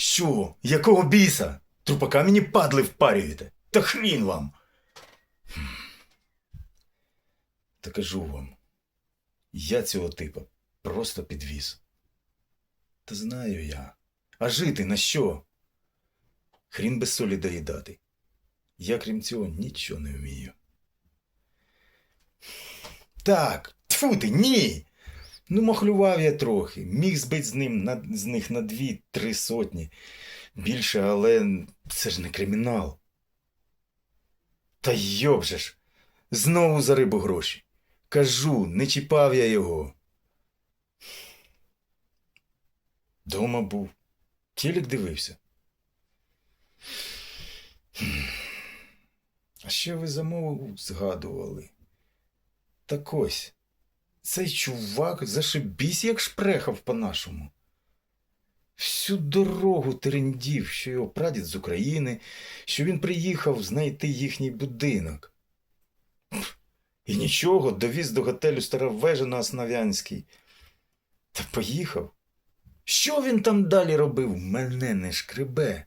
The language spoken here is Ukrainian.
Що? Якого біса? Трупака мені падли впарюєте. Та хрін вам. Та кажу вам, я цього типа просто підвіз. Та знаю я. А жити на що? Хрін без солі доїдати. Я, крім цього, нічого не вмію. Так, тьфу ти, ні. Ну, махлював я трохи, міг збити з ним на, з них на дві-три сотні. Більше, але це ж не кримінал. Та йоб же ж, знову за рибу гроші. Кажу, не чіпав я його. Дома був, тілік дивився. А що ви за мову згадували? Так ось, цей чувак зашибісь, як шпрехав по-нашому. Всю дорогу терендів, що його прадід з України, що він приїхав знайти їхній будинок. І нічого, довіз до готелю стара вежа на Основ'янській. Та поїхав. Що він там далі робив, мене не шкребе.